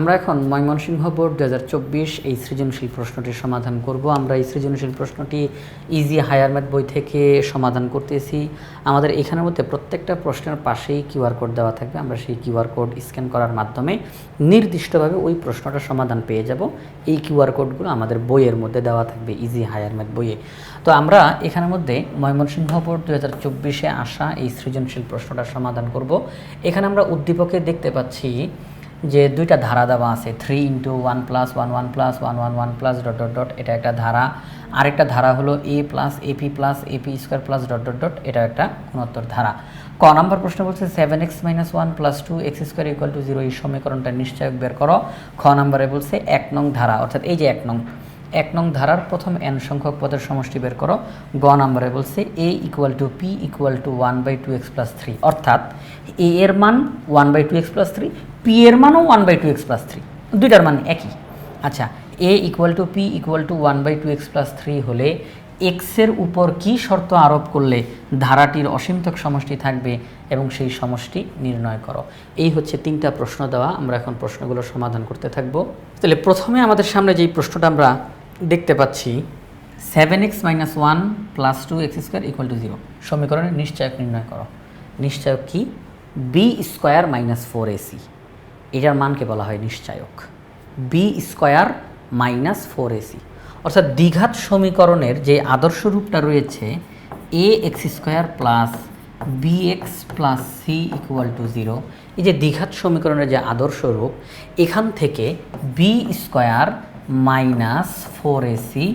আমরা এখন ময়মনসিংহ বোর্ড দু হাজার চব্বিশ এই সৃজনশীল প্রশ্নটির সমাধান করব। আমরা এই সৃজনশীল প্রশ্নটি ইজি হায়ার ম্যাথ বই থেকে সমাধান করতেছি। আমাদের এখানের মধ্যে প্রত্যেকটা প্রশ্নের পাশেই কিউআর কোড দেওয়া থাকবে। আমরা সেই কিউআর কোড স্ক্যান করার মাধ্যমে নির্দিষ্টভাবে ওই প্রশ্নটার সমাধান পেয়ে যাব। এই কিউআর কোডগুলো আমাদের বইয়ের মধ্যে দেওয়া থাকবে ইজি হায়ার ম্যাথ বইয়ে। তো আমরা এখানের মধ্যে ময়মনসিংহ বোর্ড দু হাজার চব্বিশে আসা এই সৃজনশীল প্রশ্নটার সমাধান করব। এখানে আমরা উদ্দীপকে দেখতে পাচ্ছি যে দুইটা ধারা দেওয়া আছে three into one plus one one plus one one one plus dot dot dot এটা একটা ধারা। আরেকটা ধারা হলো A plus AP plus AP square plus dot dot dot এটা একটা গুণোত্তর ধারা। ক নম্বর প্রশ্ন বলছে seven x minus one plus two x square equal to zero এই সমীকরণটা নিশ্চয়ক বের করো। খ নম্বরে বলছে, এক নং ধারা, অর্থাৎ এই যে এক নং এক নং ধারার প্রথম এন সংখ্যক পদের সমষ্টি বের করো। গ নম্বরে বলছে A equal to P equal to one by two x plus three অর্থাৎ এ এর মান one by two x plus three P এর মানও one by two x plus three দুইটার মান একই। আচ্ছা A equal to P equal to one by two x plus three হলে এক্সের উপর কি শর্ত আরোপ করলে ধারাটির অসীমতক সমষ্টি থাকবে এবং সেই সমষ্টি নির্ণয় করো? এই হচ্ছে তিনটা প্রশ্ন দেওয়া। আমরা এখন প্রশ্নগুলো সমাধান করতে থাকব। তাহলে প্রথমে আমাদের সামনে যেই প্রশ্নটা আমরা দেখতে পাচ্ছি seven x minus one plus two x square equal to zero সমীকরণের নিশ্চয়ক নির্ণয় করো। নিশ্চয়ক কি? B square minus four AC এটার মানকে বলা হয় নিশ্চায়ক। B square minus four AC অর্থাৎ দ্বিঘাত সমীকরণের যে আদর্শ রূপটা রয়েছে A x square plus B x plus C equal to zero এই যে দ্বিঘাত সমীকরণের যে আদর্শ রূপ, এখান থেকে B square minus four AC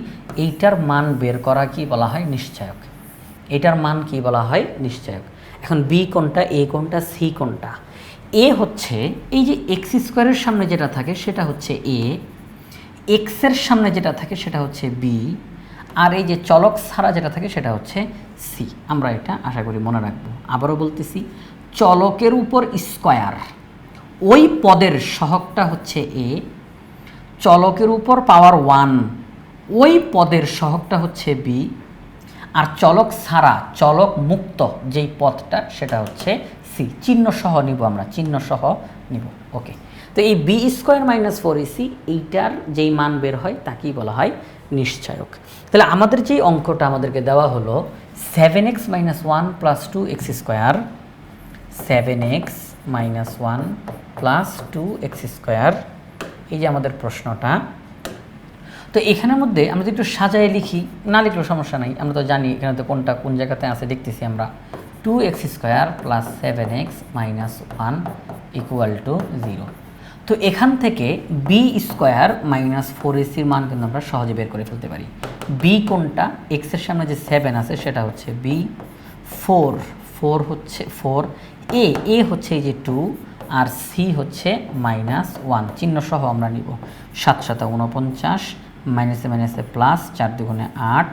এইটার মান বের করা কি বলা হয় নিশ্চয়ক। এটার মান কি বলা হয় নিশ্চয়ক। এখন বি কোনটা এ কোনটা সি কোনটা? এ হচ্ছে, এই যে এক্স স্কোয়ারের সামনে যেটা থাকে সেটা হচ্ছে এ এক্সের সামনে যেটা থাকে সেটা হচ্ছে বি আর এই যে চলক ছাড়া যেটা থাকে সেটা হচ্ছে সি আমরা এটা আশা করি মনে রাখব। আবারও বলতেছি, চলকের উপর স্কোয়ার, ওই পদের সহগটা হচ্ছে এ, চলকের উপর পাওয়ার ওয়ান, ওই পদের সহগটা হচ্ছে বি আর চলক ছাড়া, চলক মুক্ত যেই পথটা সেটা হচ্ছে সি, চিহ্ন সহ নিব আমরা, চিহ্ন সহ নিব, ওকে। তো এই B square minus four AC, এইটার যেই মান বের হয় তাকেই বলা হয় নিশ্চয়ক। তাহলে আমাদের যেই অঙ্কটা আমাদেরকে দেওয়া হলো seven x minus one plus two x square seven x minus one plus two x square এই যে আমাদের প্রশ্নটা। তো এখানের মধ্যে আমরা যদি একটু সাজায় লিখি, না লিখলেও সমস্যা নাই, আমরা তো জানি এখানে তো কোনটা কোন জায়গাতে আছে, দেখতেছি আমরা। Two x square plus seven x minus one equal to zero তো এখান থেকে বি স্কোয়ার মাইনাস ফোর এসির মান কিন্তু আমরা সহজে বের করে ফেলতে পারি। বি কোনটা? এক্সের সামনে যে সেভেন আছে সেটা হচ্ছে বি ফোর ফোর হচ্ছে ফোর এ এ হচ্ছে এই যে টু আর সি হচ্ছে মাইনাস ওয়ান চিহ্ন সহ আমরা নিব। সাত সাত উনপঞ্চাশ মাইনাসে মাইনাসে প্লাস চার দুগুণে আট।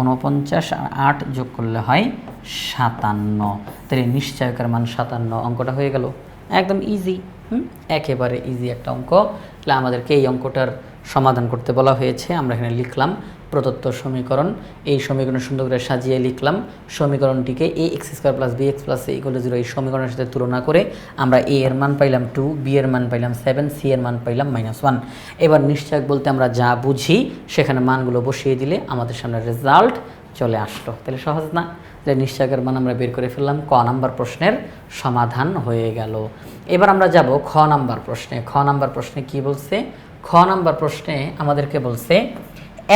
উনপঞ্চাশ আর আট যোগ করলে হয় সাতান্ন। তাহলে নিশ্চয়কের মান সাতান্ন? অঙ্কটা হয়ে গেল। একদম ইজি হুম? একেবারে ইজি একটা অঙ্ক। তাহলে আমাদেরকে এই অঙ্কটার সমাধান করতে বলা হয়েছে। আমরা এখানে লিখলাম প্রদত্ত সমীকরণ। এই সমীকরণ সুন্দর করে সাজিয়ে লিখলাম সমীকরণটিকে A x square plus B x plus equal zero এই সমীকরণের সাথে তুলনা করে আমরা এ এর মান পাইলাম টু বি এর মান পাইলাম সেভেন সি এর মান পাইলাম মাইনাস ওয়ান এবার নিশ্চয়ক বলতে আমরা যা বুঝি, সেখানে মানগুলো বসিয়ে দিলে আমাদের সামনে রেজাল্ট চলে আসলো। তাহলে সহজ না? যে নিশ্চয়কের মান আমরা বের করে ফেললাম। ক নাম্বার প্রশ্নের সমাধান হয়ে গেল। এবার আমরা যাব খ নাম্বার প্রশ্নে। খ নাম্বার প্রশ্নে কি বলছে? খ নাম্বার প্রশ্নে আমাদেরকে বলছে,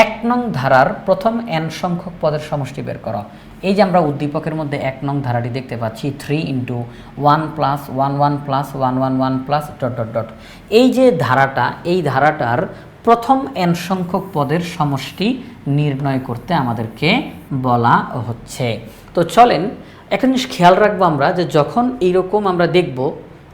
এক নং ধারার প্রথম এন সংখ্যক পদের সমষ্টি বের করো। এই যে আমরা উদ্দীপকের মধ্যে এক নং ধারাটি দেখতে পাচ্ছি three into one plus one one plus one one one plus dot dot dot এই যে ধারাটা, এই ধারাটার প্রথম এন সংখ্যক পদের সমষ্টি নির্ণয় করতে আমাদেরকে বলা হচ্ছে। তো চলেন, একটা জিনিস খেয়াল রাখব আমরা যে যখন এইরকম আমরা দেখব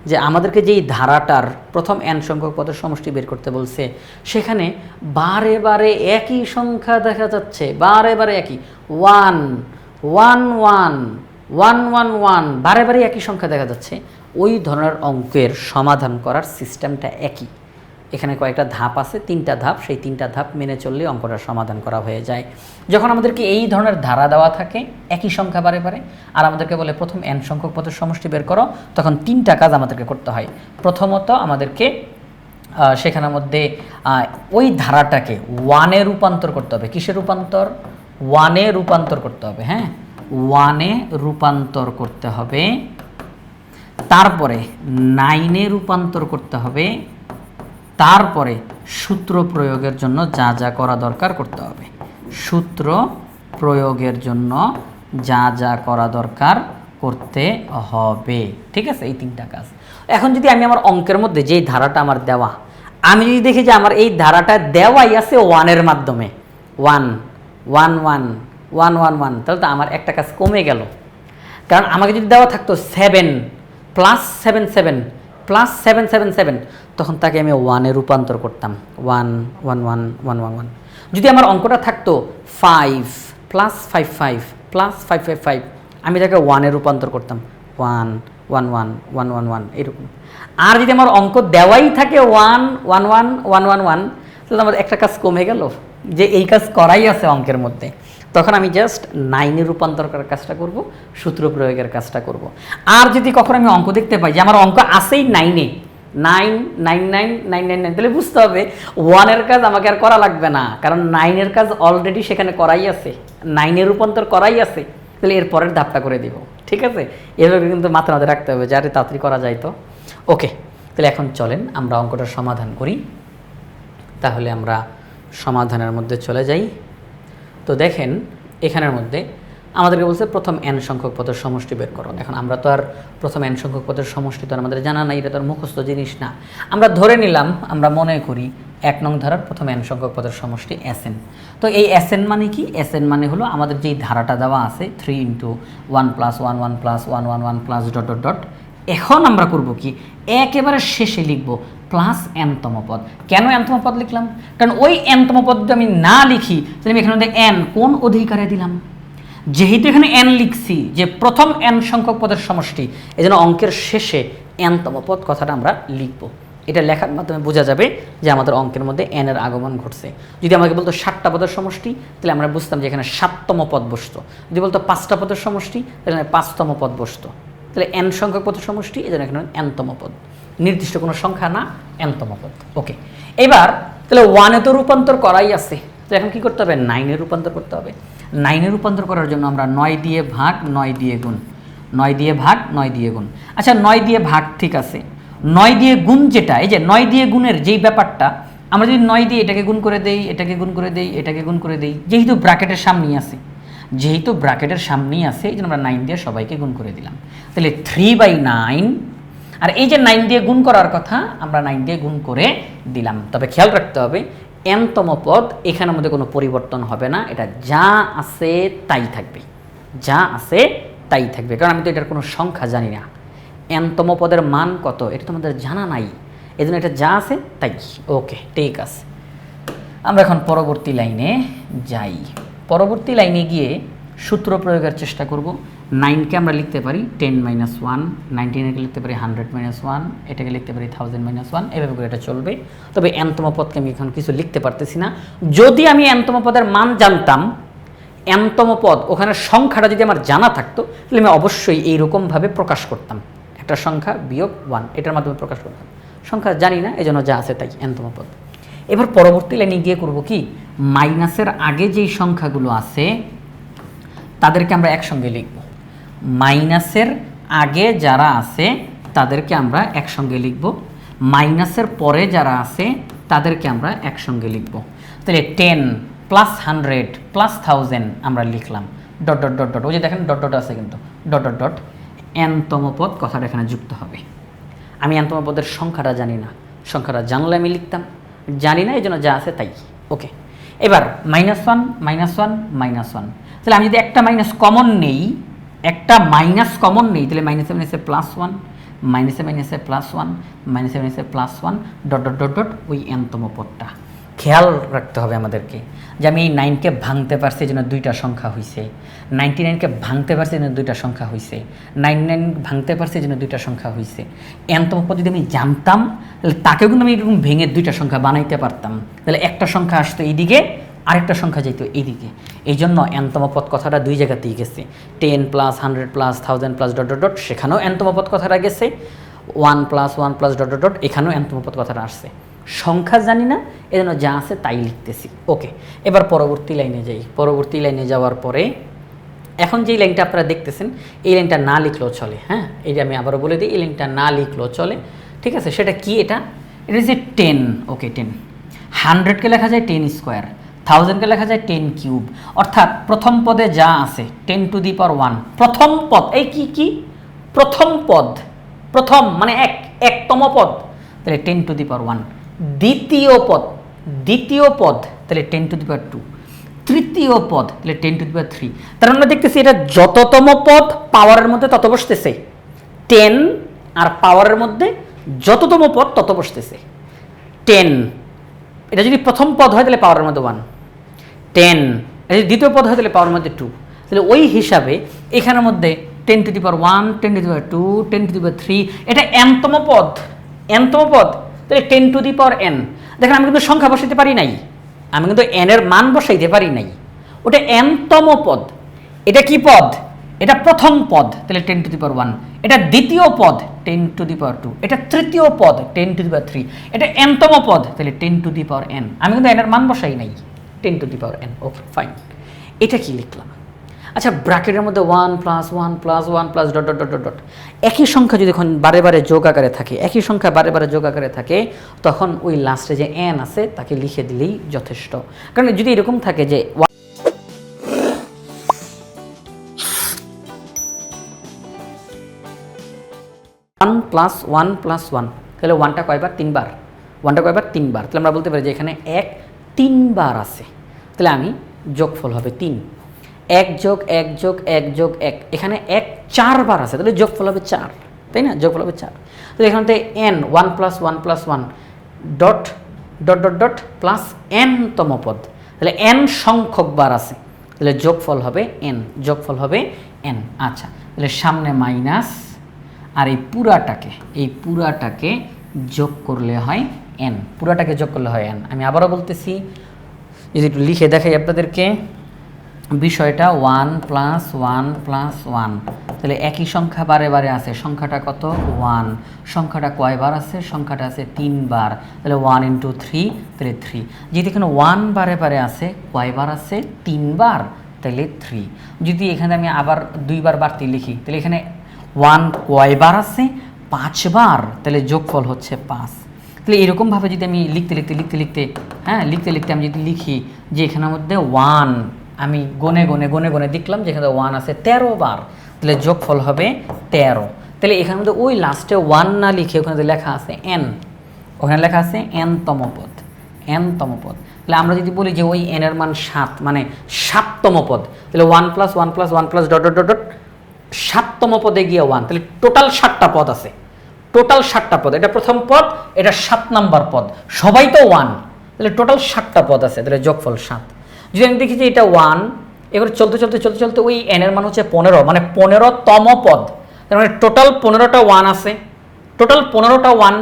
যে আমাদেরকে যেই ধারাটার প্রথম এন সংখ্যক পদের সমষ্টি বের করতে বলছে, সেখানে বারে বারে একই সংখ্যা দেখা যাচ্ছে, বারে বারে একই। One one one one one one, বারে বারে একই সংখ্যা দেখা যাচ্ছে। ওই ধরনের অঙ্কের সমাধান করার সিস্টেমটা একই। এখানে কয়েকটা ধাপ আছে, তিনটা ধাপ। সেই তিনটা ধাপ মেনে চললে অঙ্কটার সমাধান করা হয়ে যায়। যখন আমাদেরকে এই ধরনের ধারা দেওয়া থাকে, একই সংখ্যা বারে বারে, আর আমাদেরকে বলে প্রথম এন সংখ্যক পদের সমষ্টি বের করো, তখন তিনটা কাজ আমাদেরকে করতে হয়। প্রথমত আমাদেরকে সেখানের মধ্যে ওই ধারাটাকে ওয়ানে রূপান্তর করতে হবে। কিসে রূপান্তর? ওয়ানে রূপান্তর করতে হবে হ্যাঁ? ওয়ানে রূপান্তর করতে হবে, তারপরে নাইনে রূপান্তর করতে হবে তারপরে সূত্র প্রয়োগের জন্য যা যা করা দরকার করতে হবে। সূত্র প্রয়োগের জন্য যা যা করা দরকার করতে হবে। ঠিক আছে? এই তিনটা কাজ। এখন যদি আমি আমার অঙ্কের মধ্যে যেই ধারাটা আমার দেওয়া, আমি যদি দেখি যে আমার এই ধারাটা দেওয়াই আছে ওয়ানের মাধ্যমে one one one one one one তাহলে তো আমার একটা কাজ কমে গেল। কারণ আমাকে যদি দেওয়া থাকতো seven plus seven seven plus seven seven seven তখন তাকে আমি ওয়ানে রূপান্তর করতাম one one one one one one যদি আমার অঙ্কটা থাকতো five plus five five plus five five five আমি তাকে ওয়ানে রূপান্তর করতাম one one one one one one এরকম আর যদি আমার অঙ্ক দেওয়াই থাকে one one one one one one তাহলে আমার একটা কাজ কমে গেল যে এই কাজ করাই আছে অঙ্কের মধ্যে তখন আমি জাস্ট নাইনে রূপান্তর করার কাজটা করব, সূত্র প্রয়োগের কাজটা করব। আর যদি কখনো আমি অঙ্ক দেখতে পাই যে আমার অঙ্ক আসেই নাইনে nine nine nine nine nine nine তাহলে বুঝতে হবে ওয়ানের কাজ আমাকে আর করা লাগবে না, কারণ নাইনের কাজ অলরেডি সেখানে করাই আছে নাইনের রূপান্তর করাই আছে, তাহলে এর পরের ধাপটা করে দিব, ঠিক আছে? এভাবে কিন্তু মাথা মাথায় রাখতে হবে, যাতে তাড়াতাড়ি করা যায় তো। ওকে তাহলে এখন চলেন, আমরা অঙ্কটার সমাধান করি। তাহলে আমরা সমাধানের মধ্যে চলে যাই। তো দেখেন এখানের মধ্যে আমাদেরকে বলছে প্রথম এন সংখ্যক পদের সমষ্টি বের করো। এখন আমরা তো আর প্রথম এন সংখ্যক পদের সমষ্টি তো আমাদের জানা নাই, এটা তো আর মুখস্থ জিনিস না। আমরা ধরে নিলাম, আমরা মনে করি এক নং ধারার প্রথম এন সংখ্যক পদের সমষ্টি এস এন তো এই এস এন মানে কি? এস এন মানে হলো আমাদের যেই ধারাটা দেওয়া আছে three into one plus one one plus one one one plus dot dot dot এখন আমরা করব কি? একেবারে শেষে লিখব প্লাস এনতম পদ কেন এনতম পদ লিখলাম? কারণ ওই এনতম পদ যদি আমি না লিখি, তাহলে আমি এখানে এন কোন অধিকারে দিলাম? যেহেতু এখানে এন লিখছি যে প্রথম এন সংখ্যক পদের সমষ্টি এই জন্য অঙ্কের শেষে এনতম পদ কথাটা আমরা লিখব। এটা লেখার মাধ্যমে বোঝা যাবে যে আমাদের অঙ্কের মধ্যে এন এর আগমন ঘটছে। যদি আমাকে বলতো সাতটা পদের সমষ্টি, তাহলে আমরা বুঝতাম যে এখানে সাততম পদ বসতো। যদি বলতো পাঁচটা পদের সমষ্টি, তাহলে পাঁচতম পদ বসতো। তাহলে এন সংখ্যক পদের সমষ্টি এই জন্য এখানে এনতম পদ। নির্দিষ্ট কোনো সংখ্যা না এনতম পদ ওকে এবার, তাহলে ওয়ানে তো রূপান্তর করাই আছে। তো এখন কি করতে হবে? নাইনে রূপান্তর করতে হবে। নাইনে রূপান্তর করার জন্য আমরা নয় দিয়ে ভাগ, নয় দিয়ে গুণ। নয় দিয়ে ভাগ, নয় দিয়ে গুণ। আচ্ছা নয় দিয়ে ভাগ ঠিক আছে। নয় দিয়ে গুণ যেটা, এই যে নয় দিয়ে গুণের যেই ব্যাপারটা, আমরা যদি নয় দিয়ে এটাকে গুণ করে দেই, এটাকে গুণ করে দেই, এটাকে গুণ করে দেই, যেহেতু ব্র্যাকেটের সামনেই আছে। যেহেতু ব্র্যাকেটের সামনেই আছে, এই জন্য আমরা নাইন দিয়ে সবাইকে গুণ করে দিলাম। তাহলে থ্রি বাই নাইন আর এই যে নাইন দিয়ে গুণ করার কথা আমরা নাইন দিয়ে গুণ করে দিলাম। তবে খেয়াল রাখতে হবে এনতম পদ এখানের মধ্যে কোনো পরিবর্তন হবে না। এটা যা আছে তাই থাকবে। যা আছে তাই থাকবে। কারণ আমি তো এটার কোনো সংখ্যা জানি না। এনতম পদের মান কত? এটা তো আমাদের জানা নাই। এই জন্য এটা যা আছে তাই। ওকে ঠিক আছে। আমরা এখন পরবর্তী লাইনে যাই। পরবর্তী লাইনে গিয়ে সূত্র প্রয়োগের চেষ্টা করব। নাইনকে আমরা লিখতে পারি টেন মাইনাস ওয়ান নাইনটিনকে লিখতে পারি হান্ড্রেড মাইনাস ওয়ান এটাকে লিখতে পারি থাউজেন্ড মাইনাস ওয়ান এভাবে করে এটা চলবে। তবে এনতম পদকে আমি এখন কিছু লিখতে পারতেছি না। যদি আমি এনতম পদের মান জানতাম এনতম পদ, ওখানে সংখ্যাটা যদি আমার জানা থাকতো, তাহলে আমি অবশ্যই এইরকমভাবে প্রকাশ করতাম। একটা সংখ্যা বিয়োগ ওয়ান এটার মাধ্যমে প্রকাশ করতাম। সংখ্যা জানি না, এজন্য যা আছে তাই এনতম পদ। এবার পরবর্তী লাইনে গিয়ে করব কি? মাইনাসের আগে যেই সংখ্যাগুলো আছে, তাদেরকে আমরা একসঙ্গে লিখব। মাইনাসের আগে যারা আছে, তাদেরকে আমরা একসঙ্গে লিখব। মাইনাসের পরে যারা আছে, তাদেরকে আমরা একসঙ্গে লিখব। তাহলে ten plus hundred plus thousand আমরা লিখলাম। ডট ডট ডট ডট ওই যে দেখেন ডট ডট আছে কিন্তু। ডট ডট ডট এনতম পদ কথাটা এখানে যুক্ত হবে। আমি এনতম পদের সংখ্যাটা জানি না। সংখ্যাটা জানলে আমি লিখতাম। জানি না এই জন্য যা আছে তাই। ওকে এবার minus one minus one minus one তাহলে আমি যদি একটা মাইনাস কমন নেই একটা মাইনাস কমন নেই, তাহলে মাইনাসে মাইনাসে প্লাস ওয়ান মাইনাসে মাইনাসে প্লাস ওয়ান মাইনাসে মাইনাসে plus one dot dot dot dot ওই এনতম পদটা। খেয়াল রাখতে হবে আমাদেরকে যে আমি এই নাইনকে ভাঙতে পারছি যেন দুইটা সংখ্যা হয়েছে নাইনটি নাইনকে ভাঙতে পারছি যেন দুইটা সংখ্যা হয়েছে নাইন নাইন ভাঙতে পারছি যেন দুইটা সংখ্যা হয়েছে এনতম পদ যদি আমি জানতাম, তাহলে তাকেও কিন্তু আমি এরকম ভেঙে দুইটা সংখ্যা বানাইতে পারতাম। তাহলে একটা সংখ্যা আসতো এইদিকে আরেকটা সংখ্যা যেত এইদিকে। এই জন্য এনতম পদ কথাটা দুই জায়গাতেই গেছে। Ten plus hundred plus thousand plus dot dot dot, সেখানেও এনতম পদ কথাটা গেছে। One plus one plus dot dot dot, এখানেও এনতম পদ কথাটা আসছে। সংখ্যা জানি না, এজন্য যা আছে তাই লিখতেছি। ওকে, এবার পরবর্তী লাইনে যাই। পরবর্তী লাইনে যাওয়ার পরে, এখন যে লাইনটা আপনারা দেখতেছেন, এই লাইনটা না লিখলেও চলে হ্যাঁ? এইটা আমি আবারও বলে দিই, এই লাইনটা না লিখলেও চলে। ঠিক আছে? সেটা কি এটা? এটা যে টেন, ওকে, টেন। হান্ড্রেডকে লেখা যায় টেন স্কোয়ার। থাউজেন্ডকে লেখা যায় টেন কিউব অর্থাৎ প্রথম পদে যা আছে ten to the power one প্রথম পদ, এই কি কি? প্রথম পদ। প্রথম মানে এক, একতম পদ। তাহলে ten to the power one দ্বিতীয় পদ দ্বিতীয় পদ, তাহলে ten to the power two তৃতীয় পদ, তাহলে ten to the power three তার আমরা দেখতেছি এটা যততম পদ পাওয়ারের মধ্যে তত বসতেছে। টেন আর পাওয়ারের মধ্যে যততম পদ, তত বসতেছে। টেন এটা যদি প্রথম পদ হয়, তাহলে পাওয়ারের মধ্যে ওয়ান টেন দ্বিতীয় পদ হয় তাহলে পাওয়ারের মধ্যে টু তাহলে ওই হিসাবে এখানের মধ্যে ten to the power one ten to the power two ten to the power three এটা এনতম পদ। এনতম পদ, তাহলে ten to the power N দেখেন, আমি কিন্তু সংখ্যা বসাইতে পারি নাই। আমি কিন্তু এন এর মান বসাইতে পারি নাই। ওটা এনতম পদ। এটা কি পদ? এটা প্রথম পদ, তাহলে ten to the power one এটা দ্বিতীয় পদ ten to the power two এটা তৃতীয় পদ ten to the power three এটা এনতম পদ, তাহলে ten to the power N আমি কিন্তু এনের মান বসাই নাই। Ten to the power N okay fine এটা কি লিখলাম? আচ্ছা ব্র্যাকেটের মধ্যে one plus one plus one plus dot dot dot dot একই সংখ্যা যদি এখন বারে বারে যোগ আকারে থাকে, একই সংখ্যা বারে বারে যোগ আকারে থাকে, তখন ওই লাস্টে যে এন আছে, তাকে লিখে দিলেই যথেষ্ট। কারণ যদি এরকম থাকে যে one plus one plus one তাহলে ওয়ানটা কয়বার? তিনবার। ওয়ানটা কয়বার? তিনবার। তাহলে আমরা বলতে পারি যে এখানে এক তিনবার আছে। তাহলে আমি যোগফল হবে তিন। এক যোগ এক যোগ এক যোগ এক। এখানে এক চারবার আছে, তাহলে যোগফল হবে চার, তাই না? যোগফল হবে চার। তো এখান থেকে N one plus one plus one dot dot dot dot plus N তম পদ। তাহলে এন সংখ্যক বার আছে, তাহলে যোগফল হবে এন যোগফল হবে এন আচ্ছা তাহলে সামনে মাইনাস আর এই পুরাটাকে এই পুরাটাকে যোগ করলে হয় এন পুরাটাকে যোগ করলে হয় এন আমি আবারও বলতেছি যদি একটু লিখে দেখাই আপনাদেরকে, বিষয়টা one plus one plus one তাহলে একই সংখ্যা বারে বারে আছে, সংখ্যাটা কত? ওয়ান সংখ্যাটা কয়বার আছে? সংখ্যাটা আছে তিনবার। তাহলে ওয়ান ইন্টু থ্রি তাহলে থ্রি যদি এখানে ওয়ান বারে বারে আছে, কয়বার আছে? তিনবার, তাহলে থ্রি যদি এখানে আমি আবার দুইবার বাড়তি লিখি, তাহলে এখানে ওয়ান কয়বার আছে? পাঁচবার, তাহলে যোগফল হচ্ছে পাঁচ। তাহলে এরকমভাবে যদি আমি লিখতে লিখতে লিখতে লিখতে হ্যাঁ লিখতে লিখতে আমি যদি লিখি যে এখানের মধ্যে ওয়ান আমি গনে গনে গনে গনে দেখলাম যে এখানে ওয়ান আছে তেরো বার, তাহলে যোগফল হবে তেরো। তাহলে এখানের মধ্যে ওই লাস্টে ওয়ান না লিখে ওখানে লেখা আছে এন ওখানে লেখা আছে এন তম পদ এন তম পদ। তাহলে আমরা যদি বলি যে ওই এন এর মান সাত মানে সাততম পদ, তাহলে one plus one plus one plus dot dot dot সাততম পদে গিয়ে ওয়ান তাহলে টোটাল সাতটা পদ আছে। টোটাল ষাটটা পদ। এটা প্রথম পদ, এটা সাত নাম্বার পদ। সবাই তো ওয়ান তাহলে টোটাল ষাটটা পদ আছে, তাহলে যোগফল সাত। যদি আমি দেখি যে এটা ওয়ান এবার চলতে চলতে চলতে চলতে ওই এন এর মান হচ্ছে পনেরো মানে পনেরোতম পদ। তার মানে টোটাল পনেরোটা ওয়ান আছে। টোটাল পনেরোটা ওয়ান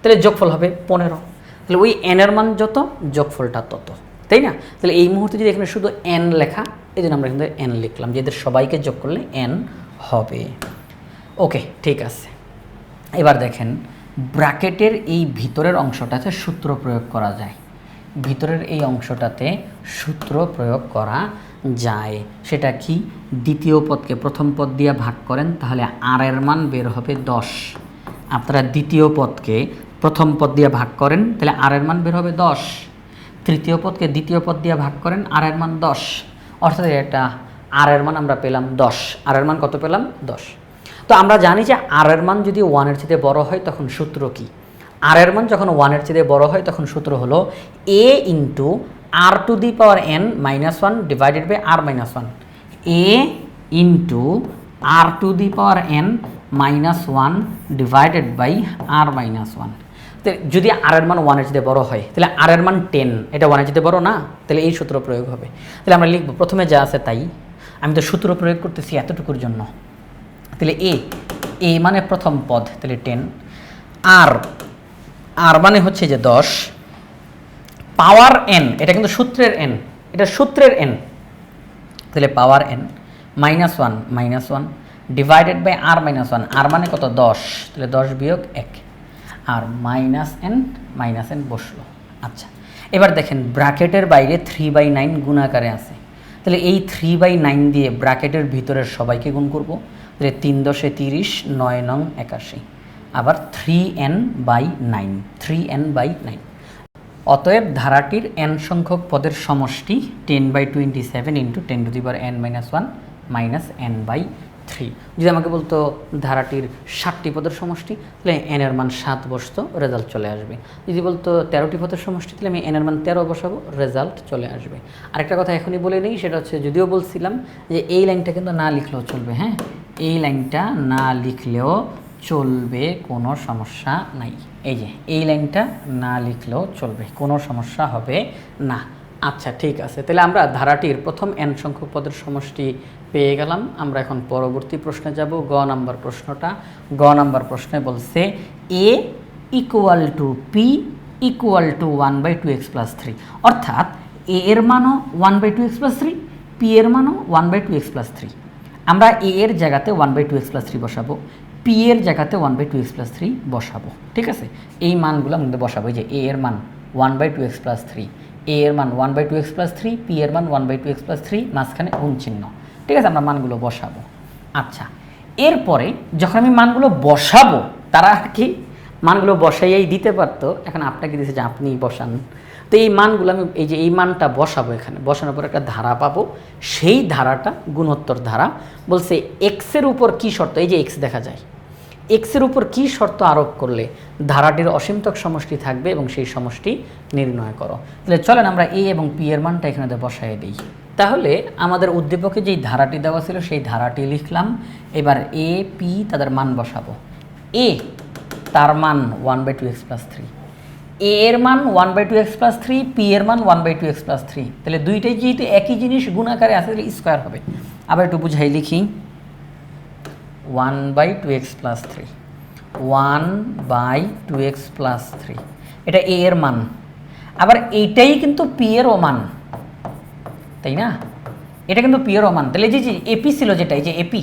তাহলে যোগফল হবে পনেরো। তাহলে ওই এন এর মান যত, যোগফলটা তত। তাই না? তাহলে এই মুহূর্তে যদি এখানে শুধু এন লেখা এই জন্য আমরা কিন্তু এন লিখলাম, যে এদের সবাইকে যোগ করলে এন হবে। ওকে ঠিক আছে। এবার দেখেন, ব্র্যাকেটের এই ভিতরের অংশটাতে সূত্র প্রয়োগ করা যায়। ভিতরের এই অংশটাতে সূত্র প্রয়োগ করা যায়। সেটা কি? দ্বিতীয় পদকে প্রথম পদ দিয়ে ভাগ করেন, তাহলে আর এর মান বের হবে দশ। আপনারা দ্বিতীয় পদকে প্রথম পদ দিয়ে ভাগ করেন, তাহলে আর এর মান বের হবে দশ। তৃতীয় পদকে দ্বিতীয় পদ দিয়ে ভাগ করেন আর এর মান দশ। অর্থাৎ এটা আর এর মান আমরা পেলাম দশ। আর এর মান কত পেলাম? দশ। তো আমরা জানি যে আর এর মান যদি ওয়ানের চেয়ে বড় হয়, তখন সূত্র কি? আর এর মান যখন ওয়ানের চেয়ে বড় হয়, তখন সূত্র হলো A into R to the power N minus one divided by R minus one A into R to the power N minus one divided by R minus one যদি আর এর মান ওয়ানের চেয়ে বড় হয়, তাহলে আর এর মান টেন এটা ওয়ানের চেয়ে বড় না? তাহলে এই সূত্র প্রয়োগ হবে। তাহলে আমরা লিখব, প্রথমে যা আছে তাই। আমি তো সূত্র প্রয়োগ করতেছি এতটুকুর জন্য। তাহলে এ এ মানে প্রথম পদ, তাহলে টেন আর আর মানে হচ্ছে যে দশ। পাওয়ার এন এটা কিন্তু সূত্রের এন এটা সূত্রের এন তাহলে power N minus one minus one divided by R minus one R মানে কত? দশ। তাহলে দশ বিয়োগ এক। R minus N minus N বসল। আচ্ছা এবার দেখেন, ব্র্যাকেটের বাইরে থ্রি বাই নাইন গুণাকারে আছে। তাহলে এই থ্রি বাই নাইন দিয়ে ব্র্যাকেটের ভিতরের সবাইকে গুণ করব। তাহলে তিন দশে তিরিশ, নয় নং একাশি। আবার three N by nine, three N by nine. অতএব ধারাটির এন সংখ্যক পদের সমষ্টি ten by twenty seven into ten to the power N minus one minus N by three. যদি আমাকে বলতো ধারাটির ষাটটি পদের সমষ্টি, তাহলে এন এর মান সাত বসতো, রেজাল্ট চলে আসবে। যদি বলতো তেরোটি পদের সমষ্টি, তাহলে আমি এন এর মান তেরো বসাবো, রেজাল্ট চলে আসবে। আরেকটা কথা এখনই বলে নিই, সেটা হচ্ছে যদিও বলছিলাম যে এই লাইনটা কিন্তু না লিখলেও চলবে হ্যাঁ? এই লাইনটা না লিখলেও চলবে, কোনো সমস্যা নাই। এই যে, এই লাইনটা না লিখলেও চলবে, কোনো সমস্যা হবে না। আচ্ছা ঠিক আছে। তাহলে আমরা ধারাটির প্রথম এন সংখ্যক পদের সমষ্টি পেয়ে গেলাম। আমরা এখন পরবর্তী প্রশ্নে যাব। গ নাম্বার প্রশ্নটা। গ নাম্বার প্রশ্নে বলছে a equal to p equal to one by two x plus three অর্থাৎ এ এর মানও one by two x plus three p এর মানও one by two x plus three আমরা এ এর জায়গাতে one by two x plus three বসাবো p এর জায়গাতে one by two x plus three বসাবো, ঠিক আছে? এই মানগুলো আমাদের বসাবো যে এ এর মান one by two x plus three a এর মান one by two x plus three p এর মান one by two x plus three মাঝখানে গুণ চিহ্ন, ঠিক আছে? আমরা মানগুলো বসাবো। আচ্ছা এরপরে যখন আমি মানগুলো বসাবো, তারা কি মানগুলো বসাইয়াই দিতে পারতো? এখন আপনাকে দিয়েছে যে আপনি বসান। তো এই মানগুলো আমি, এই যে এই মানটা বসাবো এখানে, বসানোর পর একটা ধারা পাবো। সেই ধারাটা, গুণোত্তর ধারা, বলছে এক্সের উপর কি শর্ত? এই যে এক্স দেখা যায়। এক্সের উপর কি শর্ত আরোপ করলে ধারাটির অসীমতক সমষ্টি থাকবে এবং সেই সমষ্টি নির্ণয় করো? তাহলে চলেন আমরা এ এবং পি এর মানটা এখানে বসাই দিই। তাহলে আমাদের উদ্দীপকে যেই ধারাটি দেওয়া ছিল, সেই ধারাটি লিখলাম। এবার এ পি তাদের মান বসাবো। এ তার মান one by two x plus three a এর মান one by two x plus three p এর মান one by two x plus three তাহলে দুইটাই যেহেতু একই জিনিস, গুণাকারে আছে, তাহলে স্কোয়ার হবে। আবার একটু বুঝাই লিখি। One by two x plus three one by two x plus three এটা এ এর মান। আবার এইটাই কিন্তু পি এরও মান তাই না? এটা কিন্তু পি এরও মান তাহলে যে এপি ছিল যেটা এই যে এপি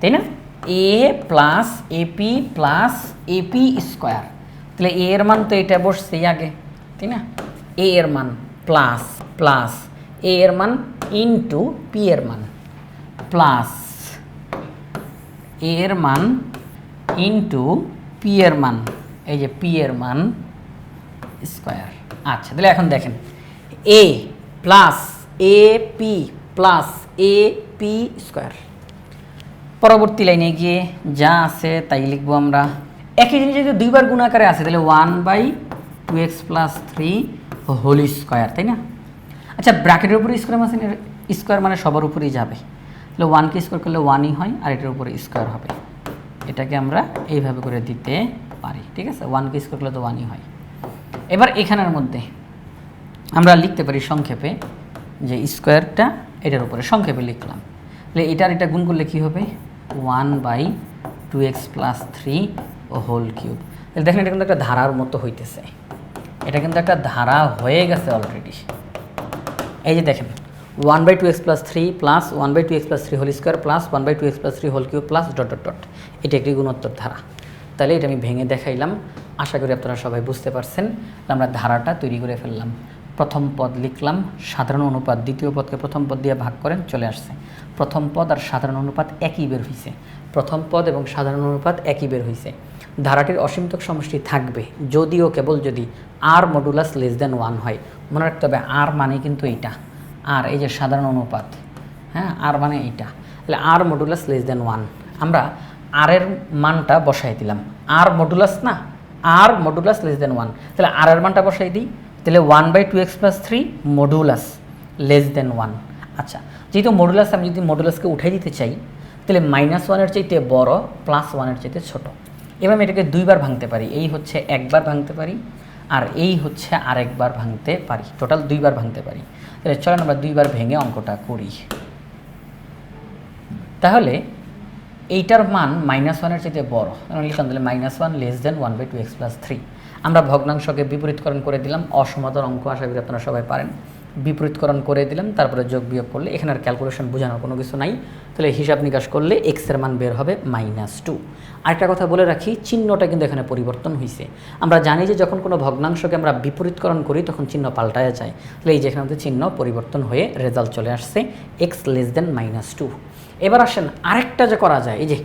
তাই না? A plus a p plus a p square তাহলে এ এর মান তো এটা বসছেই আগে, তাই না? এ এর মান প্লাস প্লাস এ এর মান ইন্টু পি এর মান প্লাস এ এর মান ইন্টু পি এর মান, এই যে পি এর মান স্কোয়ার আচ্ছা তাহলে এখন দেখেন a plus a p plus a p square পরবর্তী লাইনে গিয়ে যা আছে তাই লিখব আমরা। একই জিনিস যদি দুইবার গুণাকারে আছে তাহলে one by two x plus three whole square তাই না? আচ্ছা ব্র্যাকেটের উপরে স্কোয়ার মানে স্কোয়ার মানে সবার উপরেই যাবে। তাহলে ওয়ানকে স্কোয়ার করলে ওয়ানই হয়, আর এটার উপরে স্কোয়ার হবে। এটাকে আমরা এইভাবে করে দিতে পারি, ঠিক আছে? ওয়ানকে স্কোয়ার করলে তো ওয়ানই হয়। এবার এখানের মধ্যে আমরা লিখতে পারি সংক্ষেপে যে স্কোয়ারটা এটার উপরে, সংক্ষেপে লিখলাম। তাহলে এটার এটা গুণ করলে কী হবে? One by two x plus three O whole cube তাহলে দেখেন এটা কিন্তু একটা ধারার মতো হইতেছে। এটা কিন্তু একটা ধারা হয়ে গেছে অলরেডি এই যে দেখেন one by two x plus three plus one by two x plus three whole square plus one by two x plus three whole cube plus dot dot dot এটি একটি গুণোত্তর ধারা। তাহলে এটা আমি ভেঙে দেখাইলাম। আশা করি আপনারা সবাই বুঝতে পারছেন। আমরা ধারাটা তৈরি করে ফেললাম। প্রথম পদ লিখলাম, সাধারণ অনুপাত। দ্বিতীয় পদকে প্রথম পদ দিয়ে ভাগ করেন, চলে আসছে। প্রথম পদ আর সাধারণ অনুপাত একই বের হয়েছে প্রথম পদ এবং সাধারণ অনুপাত একই বের হয়েছে ধারাটির অসীমতক সমষ্টি থাকবে, যদিও কেবল যদি r modulus less than one হয়। মনে রাখতে হবে আর মানে কিন্তু এইটা। আর এই যে সাধারণ অনুপাত হ্যাঁ আর মানে এইটা। তাহলে r modulus less than one আমরা আর এর মানটা বসাই দিলাম। আর মডুলাস না? R modulus less than one তাহলে আর এর মানটা বসাই দিই। তাহলে one by two x plus three modulus less than one আচ্ছা যেহেতু মডুলাস আমি যদি মডুলাসকে উঠাই দিতে চাই, তাহলে মাইনাস ওয়ানের চাইতে বড় প্লাস ওয়ানের চাইতে ছোট। এবার এটাকে দুইবার ভাঙতে পারি। এই হচ্ছে একবার ভাঙতে পারি আর এই হচ্ছে আরেকবার ভাঙতে পারি। টোটাল দুইবার ভাঙতে পারি। তাহলে চলেন আমরা দুইবার ভেঙে অঙ্কটা করি। তাহলে এইটার মান মাইনাস ওয়ানের চাইতে বড়। লিখলাম তাহলে minus one less than one by two x plus three আমরা ভগ্নাংশকে বিপরীতকরণ করে দিলাম। অসমাধান অঙ্ক, আশা করি আপনারা সবাই পারেন। বিপরীতকরণ করে দিলাম, তারপরে যোগ বিয়োগ করলে এখানে আর ক্যালকুলেশন বোঝানোর কোনো কিছু নাই। তাহলে হিসাব নিকাশ করলে এক্সের মান বের হবে মাইনাস টু আরেকটা কথা বলে রাখি, চিহ্নটা কিন্তু এখানে পরিবর্তন হয়েছে আমরা জানি যে যখন কোনো ভগ্নাংশকে আমরা বিপরীতকরণ করি, তখন চিহ্ন পাল্টায় যায়। তাহলে এই যে এখানে চিহ্ন পরিবর্তন হয়ে রেজাল্ট চলে আসছে x less than minus two এবার আসেন আরেকটা যে করা যায়, এই যে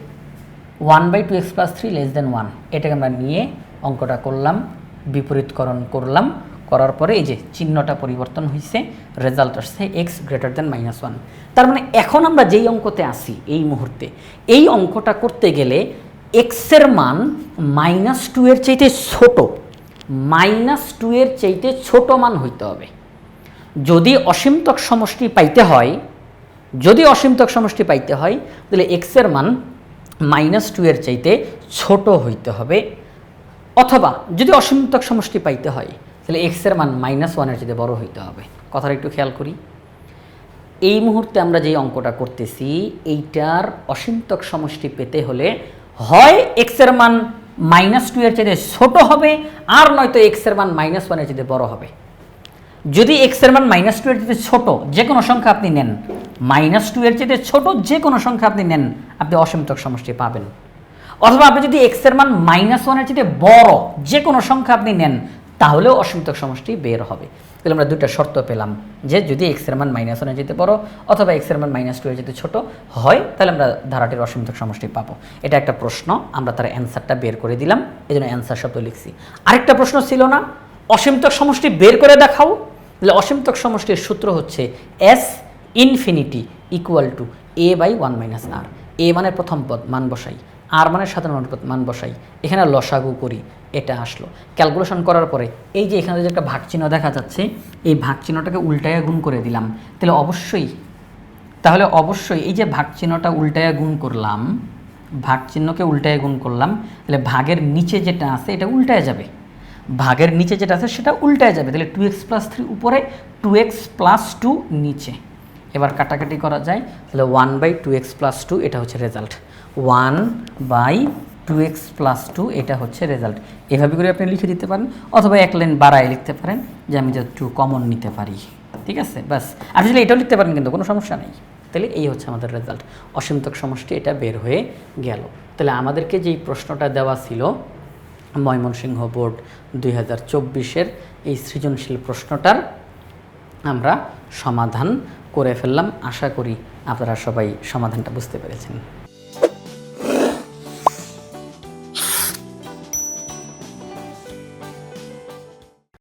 one by two x plus three less than one এটাকে আমরা নিয়ে অঙ্কটা করলাম, বিপরীতকরণ করলাম। করার পরে এই যে চিহ্নটা পরিবর্তন হয়েছে রেজাল্ট আসছে x greater than minus one তার মানে এখন আমরা যেই অঙ্কতে আসি এই মুহূর্তে, এই অঙ্কটা করতে গেলে এক্সের মান মাইনাস টু এর চাইতে ছোট মাইনাস টু এর চাইতে ছোট মান হইতে হবে। যদি অসীমতক সমষ্টি পাইতে হয়, যদি অসীমতক সমষ্টি পাইতে হয়, তাহলে এক্সের মান মাইনাস টু এর চাইতে ছোট হইতে হবে। অথবা যদি অসীমতক সমষ্টি পাইতে হয় তাহলে এক্সের মান মাইনাস ওয়ানের চাইতে বড় হইতে হবে। কথাটা একটু খেয়াল করি। এই মুহূর্তে আমরা যে অঙ্কটা করতেছি, এইটার অসীমতক সমষ্টি পেতে হলে হয় এক্সের মান মাইনাস টু এর চাইতে ছোট হবে আর নয়তো এক্সের মান মাইনাস ওয়ানের চাইতে বড় হবে। যদি এক্সের মান মাইনাস টু এর চাইতে ছোট যে কোনো সংখ্যা আপনি নেন মাইনাস টু এর চাইতে ছোট যে কোনো সংখ্যা আপনি নেন, আপনি অসীমতক সমষ্টি পাবেন। অথবা আপনি যদি এক্সের মান মাইনাস ওয়ানের চাইতে বড় যে কোনো সংখ্যা আপনি নেন তাহলেও অসীমতক সমষ্টি বের হবে। তাহলে আমরা দুটা শর্ত পেলাম যে যদি এক্সের মান মাইনাস ওয়ানের যেতে বড় অথবা এক্সের মান মাইনাস টু যেতে ছোট হয়, তাহলে আমরা ধারাটির অসীমতক সমষ্টি পাবো। এটা একটা প্রশ্ন, আমরা তার অ্যান্সারটা বের করে দিলাম এই জন্য অ্যান্সার শব্দ লিখছি। আরেকটা প্রশ্ন ছিল না অসীমতক সমষ্টি বের করে দেখাও। তাহলে অসীমতক সমষ্টির সূত্র হচ্ছে S infinity equal to a by one minus r a মানে প্রথম পদ, মান বসাই। আর মানে সাধারণ পদ, মান বসাই। এখানে লসাগু করি। এটা আসলো। ক্যালকুলেশন করার পরে এই যে এখানে যে একটা ভাগ চিহ্ন দেখা যাচ্ছে, এই ভাগ চিহ্নটাকে উল্টায় গুণ করে দিলাম। তাহলে অবশ্যই তাহলে অবশ্যই এই যে ভাগ চিহ্নটা উল্টায় গুণ করলাম ভাগ চিহ্নকে উল্টায় গুণ করলাম, তাহলে ভাগের নিচে যেটা আছে এটা উল্টায় যাবে। ভাগের নিচে যেটা আছে সেটা উল্টায় যাবে। তাহলে টু এক্স প্লাস থ্রি উপরে টু এক্স প্লাস টু নিচে। এবার কাটাকাটি করা যায়। তাহলে one by two x plus two এটা হচ্ছে result one by two x plus two এটা হচ্ছে রেজাল্ট এভাবে করে আপনি লিখে দিতে পারেন, অথবা এক লাইন বাড়ায় লিখতে পারেন, যে আমি একটু কমন নিতে পারি। ঠিক আছে? ব্যাস। আপনি যদি এটাও লিখতে পারেন, কিন্তু কোনো সমস্যা নেই। তাহলে এই হচ্ছে আমাদের রেজাল্ট অসীমতক সমষ্টি এটা বের হয়ে গেল। তাহলে আমাদেরকে যেই প্রশ্নটা দেওয়া ছিল, ময়মনসিংহ বোর্ড দুই হাজার চব্বিশের এই সৃজনশীল প্রশ্নটার, আমরা সমাধান করে ফেললাম। আশা করি আপনারা সবাই সমাধানটা বুঝতে পেরেছেন।